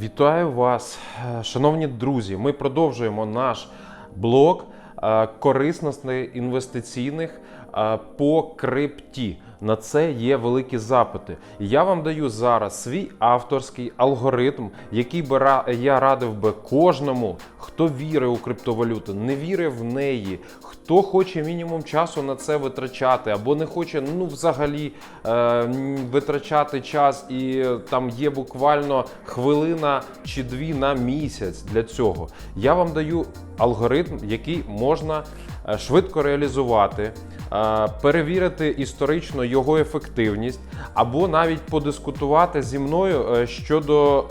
Вітаю вас, шановні друзі. Ми продовжуємо наш блок е, корисностей інвестиційних е, по крипті. На це є великі запити. Я вам даю зараз свій авторський алгоритм, який би я радив би кожному, хто вірить у криптовалюту, не вірить в неї, хто хоче мінімум часу на це витрачати, або не хоче ну взагалі е, витрачати час, і там є буквально хвилина чи дві на місяць для цього. Я вам даю алгоритм, який можна е, швидко реалізувати, е, перевірити історично його ефективність, або навіть подискутувати зі мною е, щодо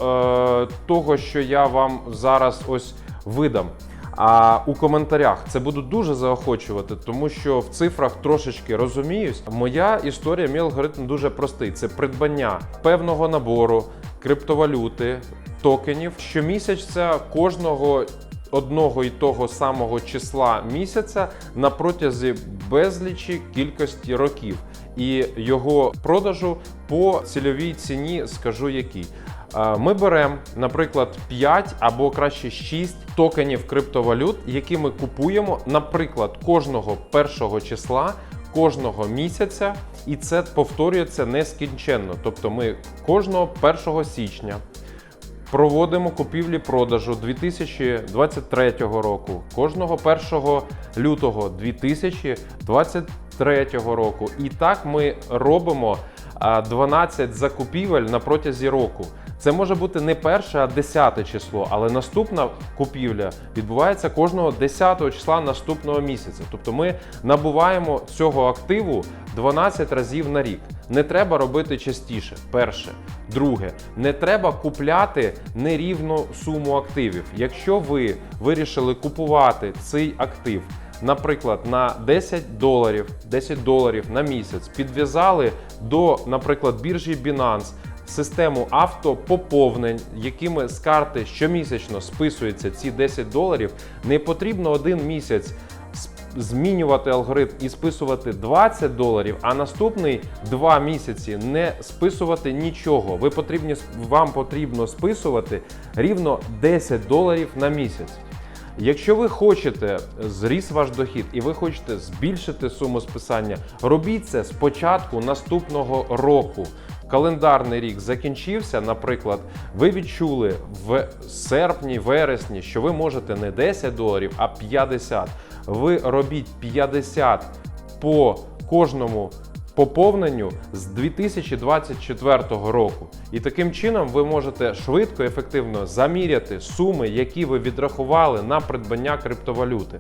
того, що я вам зараз ось видам. А у коментарях це буду дуже заохочувати, тому що в цифрах трошечки розуміюсь. Моя історія, мій алгоритм дуже простий: це придбання певного набору криптовалюти, токенів щомісяця кожного. Одного і того самого числа місяця на протязі безлічі кількості років, і його продажу по цільовій ціні скажу якій. Е, Ми беремо, наприклад, 5 або краще 6 токенів криптовалют, які ми купуємо, наприклад, кожного першого числа. Кожного місяця, і це повторюється нескінченно. Тобто, ми кожного 1 січня проводимо купівлі-продажу 2023 року, кожного 1 лютого 2023 року. І так ми робимо 12 закупівель на протязі року. Це може бути не перше, а десяте число, але наступна купівля відбувається кожного 10-го числа наступного місяця. Тобто ми набуваємо цього активу 12 разів на рік. Не треба робити частіше. Перше. Друге, не треба купляти нерівну суму активів. Якщо ви вирішили купувати цей актив, наприклад, на 10 доларів, 10 доларів на місяць, підв'язали до, наприклад, біржі Binance систему автопоповнень, якими з карти щомісячно списуються ці 10 доларів, не потрібно один місяць змінювати алгоритм і списувати 20 доларів, а наступний 2 місяці не списувати нічого. Ви потрібні, вам потрібно списувати рівно 10 доларів на місяць. Якщо ви хочете зріс ваш дохід і ви хочете збільшити суму списання, робіть це з початку наступного року. Календарний рік закінчився, наприклад, ви відчули в серпні, вересні, що ви можете не 10 доларів, а 50. Ви робіть 50 по кожному поповненню з 2024 року. І таким чином ви можете швидко, ефективно заміряти суми, які ви відрахували на придбання криптовалюти.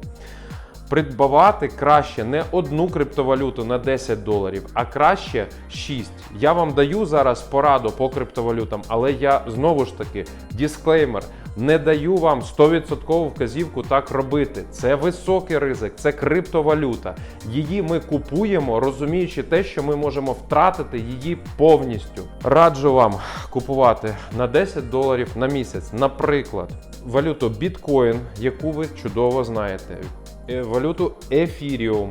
Придбавати краще не одну криптовалюту на 10 доларів, а краще 6. Я вам даю зараз пораду по криптовалютам, але я знову ж таки дисклеймер. Не даю вам 100% вказівку так робити. Це високий ризик, це криптовалюта. Її ми купуємо, розуміючи те, що ми можемо втратити її повністю. Раджу вам купувати на 10 доларів на місяць, наприклад, валюту біткоін, яку ви чудово знаєте. Е, Валюту Ethereum.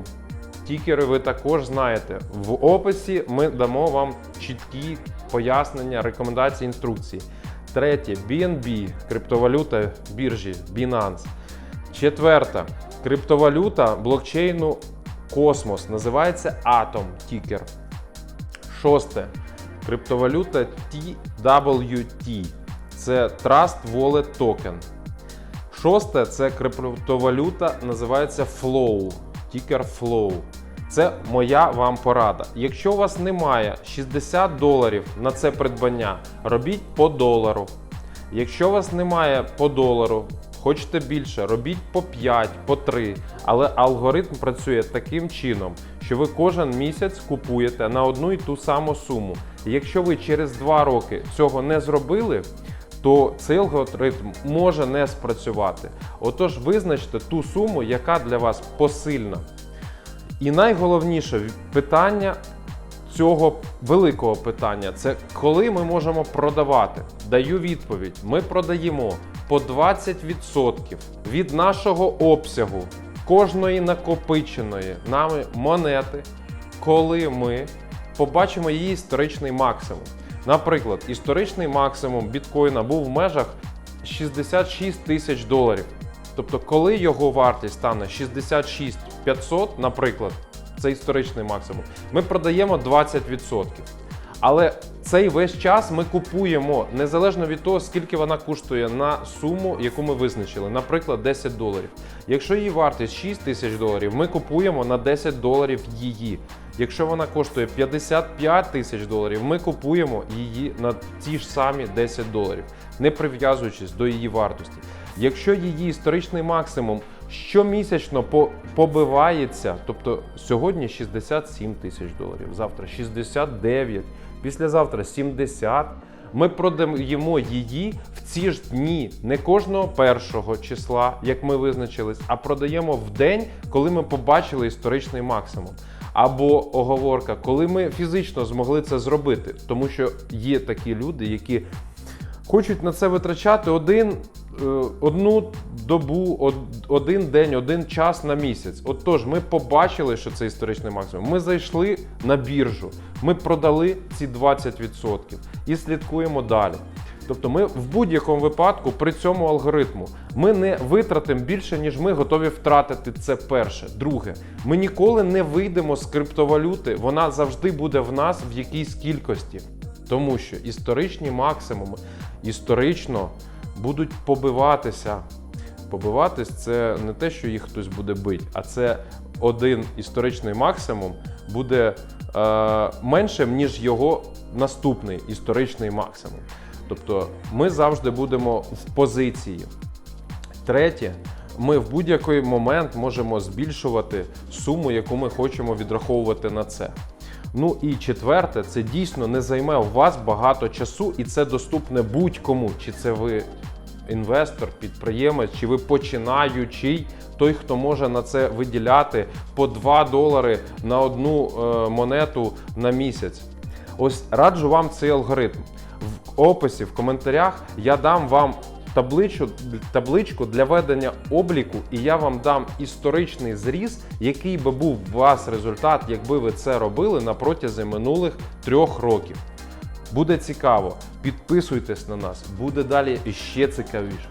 Тікери ви також знаєте. В описі ми дамо вам чіткі пояснення, рекомендації, інструкції. Третє BNB, криптовалюта біржі Binance. Четверта криптовалюта блокчейну Космос. Називається Atom тікер. Шосте. Криптовалюта TWT. Це Trust Wallet Token. Шосте це криптовалюта, називається Flow, тікер Flow. Це моя вам порада. Якщо у вас немає 60 доларів на це придбання, робіть по долару. Якщо у вас немає по долару, хочете більше, робіть по 5, по 3. Але алгоритм працює таким чином, що ви кожен місяць купуєте на одну і ту саму суму. Якщо ви через 2 роки цього не зробили, то цей алгоритм може не спрацювати. Отож, визначте ту суму, яка для вас посильна. І найголовніше питання цього великого питання це коли ми можемо продавати. Даю відповідь: ми продаємо по 20% від нашого обсягу кожної накопиченої нами монети, коли ми побачимо її історичний максимум. Наприклад, історичний максимум біткоїна був в межах 66 тисяч доларів. Тобто, коли його вартість стане 66 500, наприклад, це історичний максимум, ми продаємо 20%. Але цей весь час ми купуємо незалежно від того, скільки вона коштує на суму, яку ми визначили, наприклад, 10 доларів. Якщо її вартість 6 тисяч доларів, ми купуємо на 10 доларів її. Якщо вона коштує 55 тисяч доларів, ми купуємо її на ті ж самі 10 доларів, не прив'язуючись до її вартості. Якщо її історичний максимум щомісячно по- побивається, тобто сьогодні 67 тисяч доларів, завтра 69, післязавтра 70, ми продаємо її в ці ж дні, не кожного першого числа, як ми визначились, а продаємо в день, коли ми побачили історичний максимум. Або оговорка, коли ми фізично змогли це зробити, тому що є такі люди, які хочуть на це витрачати один, одну добу, один день, один час на місяць. Отож, ми побачили, що це історичний максимум. Ми зайшли на біржу, ми продали ці 20% і слідкуємо далі. Тобто, ми в будь-якому випадку при цьому алгоритму ми не витратимо більше, ніж ми готові втратити. Це перше. Друге, ми ніколи не вийдемо з криптовалюти. Вона завжди буде в нас в якійсь кількості. Тому що історичні максимуми історично будуть побиватися. Побиватись це не те, що їх хтось буде бити, а це один історичний максимум буде е, меншим, ніж його наступний історичний максимум. Тобто ми завжди будемо в позиції. Третє, ми в будь-який момент можемо збільшувати суму, яку ми хочемо відраховувати на це. Ну і четверте, це дійсно не займе у вас багато часу, і це доступне будь-кому. Чи це ви інвестор, підприємець, чи ви починаючий, той, хто може на це виділяти по 2 долари на одну е, монету на місяць. Ось раджу вам цей алгоритм. В описі, в коментарях я дам вам табличку, табличку для ведення обліку, і я вам дам історичний зріз, який би був у вас результат, якби ви це робили на протязі минулих трьох років. Буде цікаво. Підписуйтесь на нас, буде далі ще цікавіше.